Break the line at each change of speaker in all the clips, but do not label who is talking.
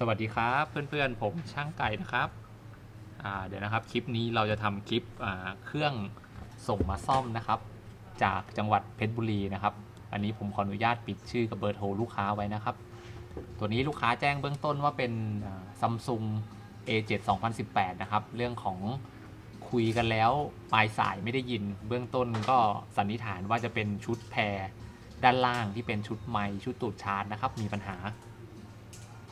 สวัสดีครับเพื่อนๆ ผมช่างไก่นะครับเดี๋ยวนะครับคลิปนี้เราจะทำคลิปเครื่องส่งมาซ่อมนะครับ จากจังหวัดเพชรบุรีนะครับ อันนี้ผมขออนุญาตปิดชื่อกับเบอร์โทรลูกค้าไว้นะครับ ตัวนี้ลูกค้าแจ้งเบื้องต้นว่าเป็นซัมซุง A7 2018 นะครับ เรื่องของคุยกันแล้วปลายสายไม่ได้ยิน เบื้องต้นก็สันนิษฐานว่าจะเป็นชุดแพรด้านล่างที่เป็นชุดไมค์ชุดตูดชาร์จนะครับมีปัญหา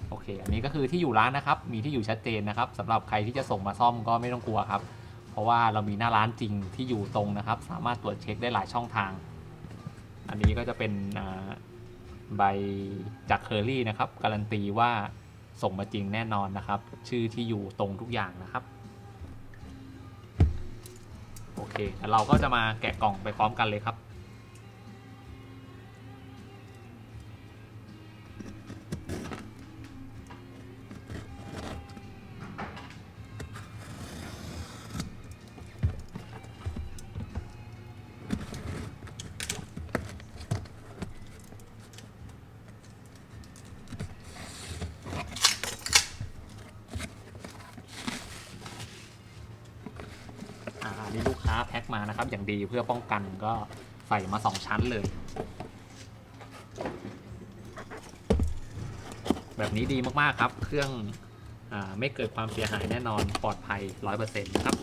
โอเค อันนี้ก็คือที่อยู่ร้านนะครับ มีที่อยู่ชัดเจนนะครับสำหรับใครที่จะส่งมาซ่อมก็ไม่ต้องกลัวครับ เพราะว่าเรามีหน้าร้านจริงที่อยู่ตรงนะครับ สามารถตรวจเช็คได้หลายช่องทาง อันนี้ก็จะเป็นใบจากเคอรี่นะครับ การันตีว่าส่งมาจริงแน่นอนนะครับ ชื่อที่อยู่ตรงทุกอย่างนะครับ โอเคแล้วเราก็จะมาแกะกล่องไปพร้อมกันเลยครับ มานะครับ อย่างดีเพื่อป้องกันก็ใส่มาสองชั้นเลย แบบนี้ดีมากๆครับ เครื่องอไม่เกิดความเสียหายแน่นอนปลอดภัย 100%นะครับ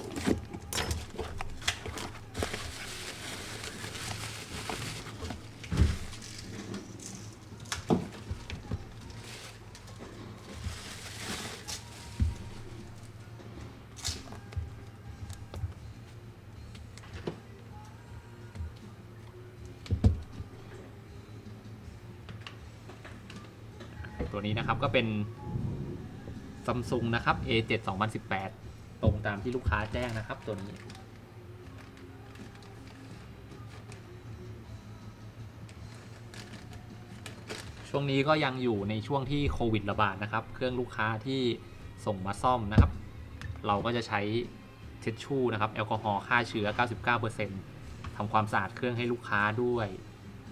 ตัวนี้นะครับก็เป็นซัมซุงนะครับ A7 2018 ตรงตามที่ลูกค้าแจ้งนะครับตัวนี้ ช่วงนี้ก็ยังอยู่ในช่วงที่โควิดระบาดนะครับ เครื่องลูกค้าที่ส่งมาซ่อมนะครับ เราก็จะใช้เช็ดชู่นะครับ แอลกอฮอล์ฆ่าเชื้อ 99%ทำความสะอาดเครื่องให้ลูกค้าด้วย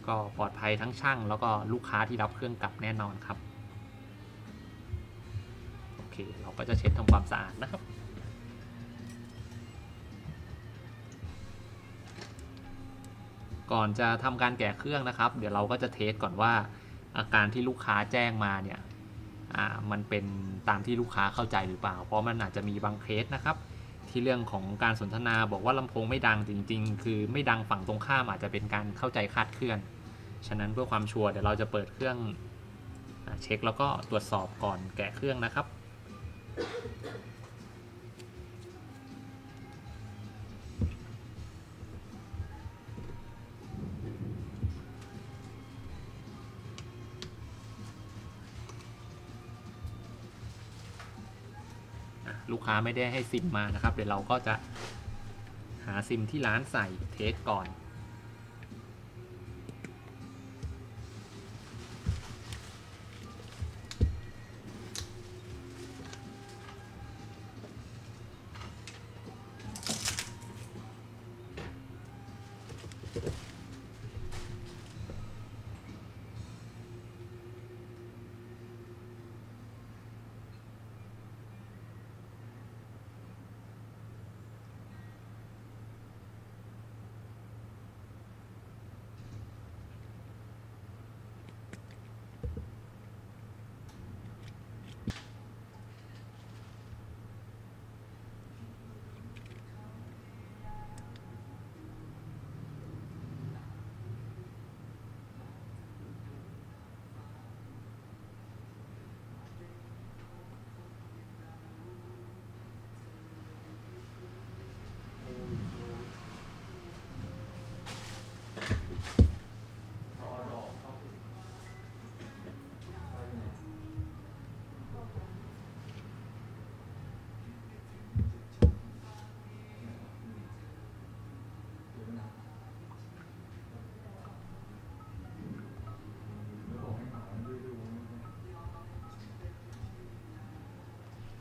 ก็ปลอดภัยทั้งช่างแล้วก็ลูกค้าที่รับเครื่องกลับแน่นอนครับ เคเราก็จะเช็ดทำความสะอาดนะครับ ก่อนจะทำการแกะเครื่องนะครับ เดี๋ยวเราก็จะเทสก่อนว่าอาการที่ลูกค้าแจ้งมาเนี่ยมันเป็นตามที่ลูกค้าเข้าใจหรือเปล่า เพราะมันอาจจะมีบางเคสนะครับ ที่เรื่องของการสนทนาบอกว่าลำโพงไม่ดังจริง ๆ คือไม่ดังฝั่งตรงข้ามอาจจะเป็นการเข้าใจคลาดเคลื่อน ฉะนั้นเพื่อความชัวร์เดี๋ยวเราจะเปิดเครื่องอเช็คแล้วก็ตรวจสอบก่อนแกะเครื่องนะครับ ลูกค้าไม่ได้ให้ซิมมานะครับ เดี๋ยวเราก็จะหาซิมที่ร้านใส่เทสก่อน Thank you.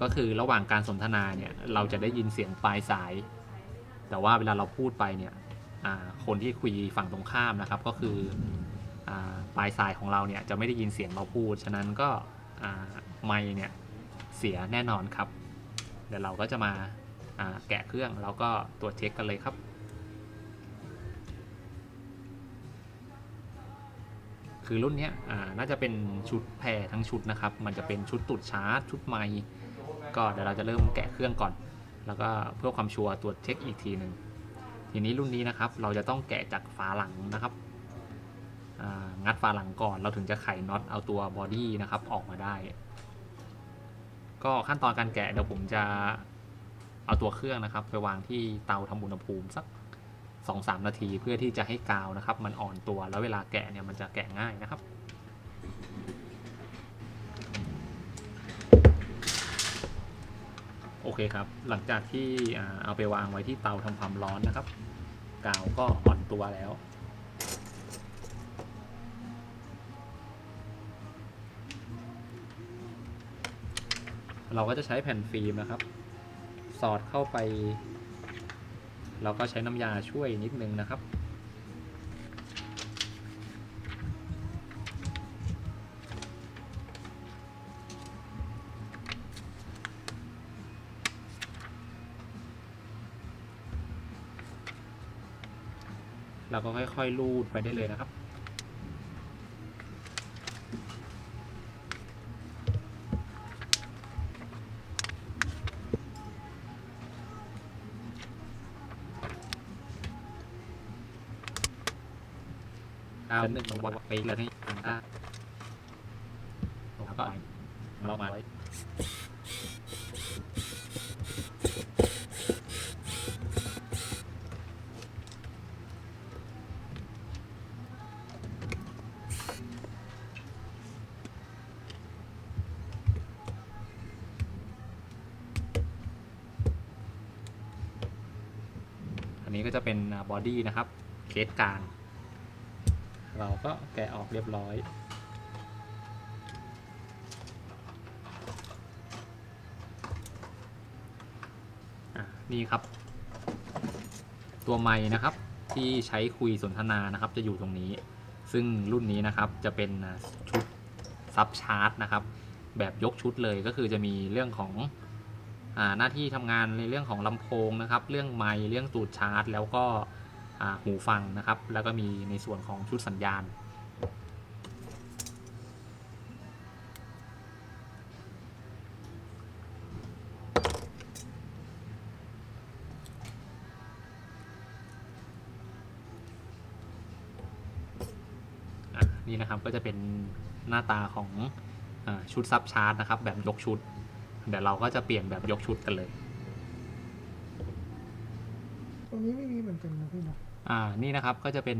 ก็คือระหว่างการสนทนาเนี่ยเราจะได้ยินเสียงปลายสาย แต่ว่าเวลาเราพูดไปเนี่ยคนที่คุยฝั่งตรงข้ามนะครับ ก็คืออปลายสายของเราเนี่ยจะไม่ได้ยินเสียงเราพูด ฉะนั้นก็ไมค์เนี่ยเสียแน่นอนครับ เดี๋ยวเราก็จะมาแกะเครื่องแล้วก็ตรวจเช็คกันเลยครับคือรุ่นนี้น่าจะเป็นชุดแพรทั้งชุดนะครับ มันจะเป็นชุดตุดชาร์จ ชุดไมค์ ก็เดี๋ยวเราจะเริ่มแกะเครื่องก่อน แล้วก็เพื่อความชัวร์ตรวจเช็คอีกทีหนึ่งทีนี้รุ่นนี้นะครับ เราจะต้องแกะจากฝาหลังนะครับงัดฝาหลังก่อนเราถึงจะไขน็อตเอาตัวบอดี้นะครับออกมาได้ ก็ขั้นตอนการแกะเดี๋ยวผมจะเอาตัวเครื่องนะครับ ไปวางที่เตาทำอุณหภูมิสัก2-3 นาที เพื่อที่จะให้กาวนะครับ มันอ่อนตัวแล้วเวลาแกะเนี่ยมันจะแกะง่ายนะครับ โอ เคครับ หลังจากที่เอาไปวางไว้ที่เตาทำความร้อนนะครับ กาวก็อ่อนตัวแล้ว เราก็จะใช้แผ่นฟิล์มนะครับ สอดเข้าไป เราก็ใช้น้ำยาช่วยนิดนึงนะครับ เราก็ค่อยๆลูดไปได้เลยนะครับ ดาวหนึ่งวัดไปแล้วนี่ทางด้านแล้วก็เรามาไว้ ก็จะเป็นบอดี้นะครับ เคสกลาง เราก็แกะออกเรียบร้อยอนี่ครับ ตัวไม้นะครับที่ใช้คุยสนทนานะครับ จะอยู่ตรงนี้ ซึ่งรุ่นนี้นะครับจะเป็นชุดซับชาร์จนะครับ แบบยกชุดเลยก็คือจะมีเรื่องของ หน้าที่ทำงานในเรื่องของลำโพงนะครับ เรื่องไมค์เรื่องตูดชาร์จ แล้วก็หูฟังนะครับ แล้วก็มีในส่วนของชุดสัญญาณ นี่นะครับก็จะเป็นหน้าตาของอชุดซับชาร์จนะครับ แบบยกชุด เดี๋ยวเราก็จะเปลี่ยนแบบยกชุดกันเลย
ตรงนี้ไม่มีเหมือนกันนะพี่เนาะ
อ่านี่นะครับก็จะเป็น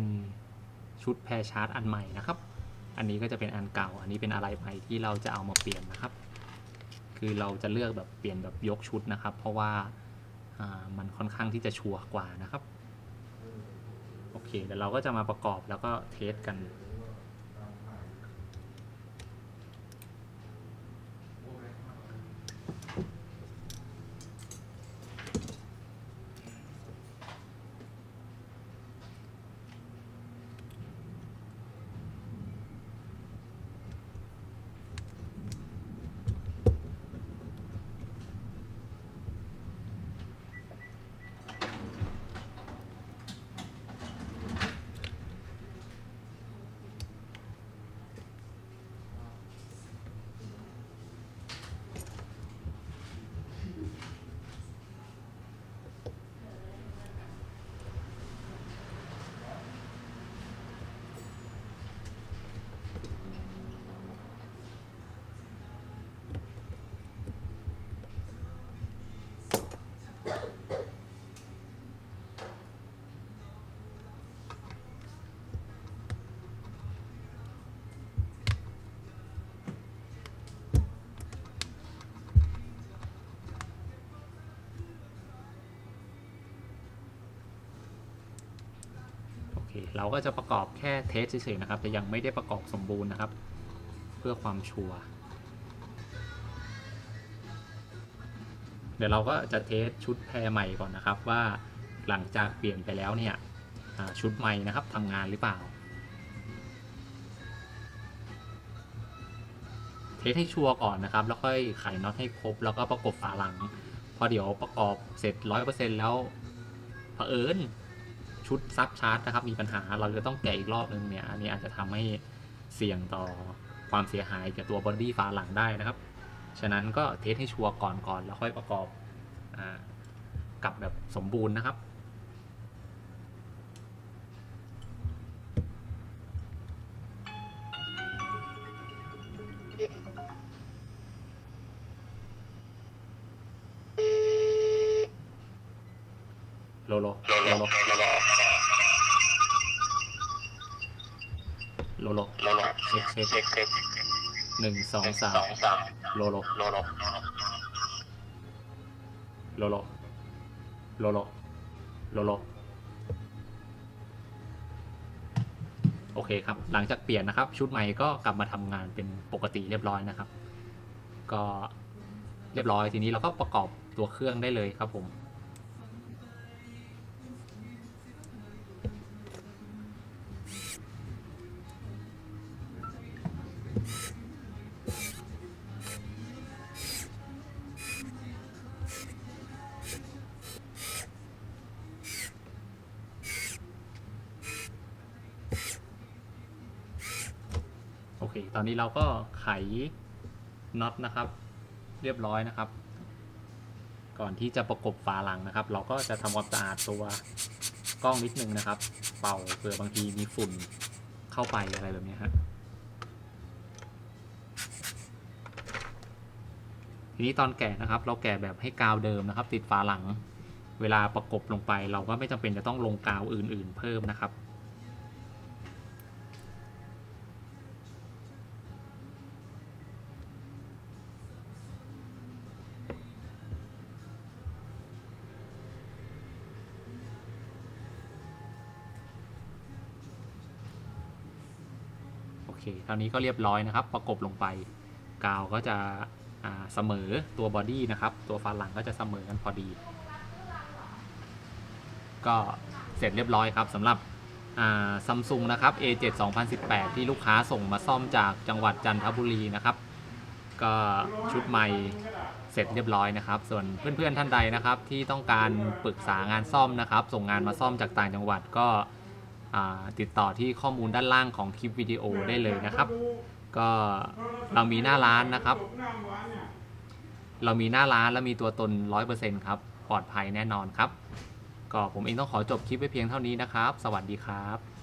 ชุดแพรชาร์จอันใหม่นะครับ อันนี้ก็จะเป็นอันเก่า อันนี้เป็นอะไรใหม่ที่เราจะเอามาเปลี่ยนนะครับ คือเราจะเลือกแบบเปลี่ยนแบบยกชุดนะครับ เพราะว่าอ่ามันค่อนข้างที่จะชัวร์กว่านะครับ โอเคเดี๋ยวเราก็จะมาประกอบแล้วก็เทสกัน เราก็จะประกอบแค่เทสเฉยๆนะครับแต่ยังไม่ได้ประกอบสมบูรณ์นะครับ เพื่อความชัวร์เดี๋ยวเราก็จะเทสชุดแพรใหม่ก่อนนะครับ ว่าหลังจากเปลี่ยนไปแล้วเนี่ยชุดใหม่นะครับทำงานหรือเปล่า เทสให้ชัวร์ก่อนนะครับ แล้วค่อยไขน็อตให้ครบ แล้วก็ประกบฝาหลัง พอเดี๋ยวประกอบเสร็จร้อยเปอร์เซ็นแล้วเผอิญ ชุดซับชาร์จนะครับ มีปัญหาเราจะต้องแกะอีกรอบนึงเนี่ย อันนี้อาจจะทำให้เสี่ยงต่อความเสียหายกับตัวบอดี้ฝาหลังได้นะครับ ฉะนั้นก็เทสให้ชัวร์ก่อนก่อนแล้วค่อยประกอบอกับแบบสมบูรณ์นะครับโลโลโลโลโลโล โลโล
โลโล
เช็คเช็ค
เช็คเช็ค
หนึ่งสองสา
ส
ม
องสาม
โลโล
โลโล
โลโลโลโลโลโลโอเคครับ หลังจากเปลี่ยนนะครับ ชุดใหม่ก็กลับมาทำงานเป็นปกติเรียบร้อยนะครับ ก็เรียบร้อยทีนี้เราก็ประกอบตัวเครื่องได้เลยครับผม เคตอนนี้เราก็ไขน็อตนะครับ เรียบร้อยนะครับ ก่อนที่จะประกบฝาหลังนะครับ เราก็จะทำความสะอาดตัวกล้องนิดนึงนะครับ เป่าเผื่อบางทีมีฝุ่นเข้าไปอะไรแบบนี้ฮะทีนี้ตอนแกะนะครับ เราแกะแบบให้กาวเดิมนะครับ ติดฝาหลัง เวลาประกบลงไป เราก็ไม่จำเป็นจะต้องลงกาวอื่น ๆ เพิ่มนะครับ เคเท่านี้ก็เรียบร้อยนะครับ ประกบลงไป กาวก็จะเสมอตัวบอดี้นะครับ ตัวฝาหลังก็จะเสมอกันพอดี ก็เสร็จเรียบร้อยครับสำหรับซัมซุงนะครับ A7 2018 ที่ลูกค้าส่งมาซ่อมจากจังหวัดจันทบุรีนะครับ ก็ชุดใหม่เสร็จเรียบร้อยนะครับ ส่วนเพื่อนๆท่านใดนะครับ ที่ต้องการปรึกษางานซ่อมนะครับ ส่งงานมาซ่อมจากต่างจังหวัดก็ ติดต่อที่ข้อมูลด้านล่างของคลิปวิดีโอได้เลยนะครับ ก็เรามีหน้าร้านนะครับ เรามีหน้าร้านและมีตัวตน 100%ครับ ปลอดภัยแน่นอนครับ ก็ผมเองต้องขอจบคลิปไว้เพียงเท่านี้นะครับ สวัสดีครับ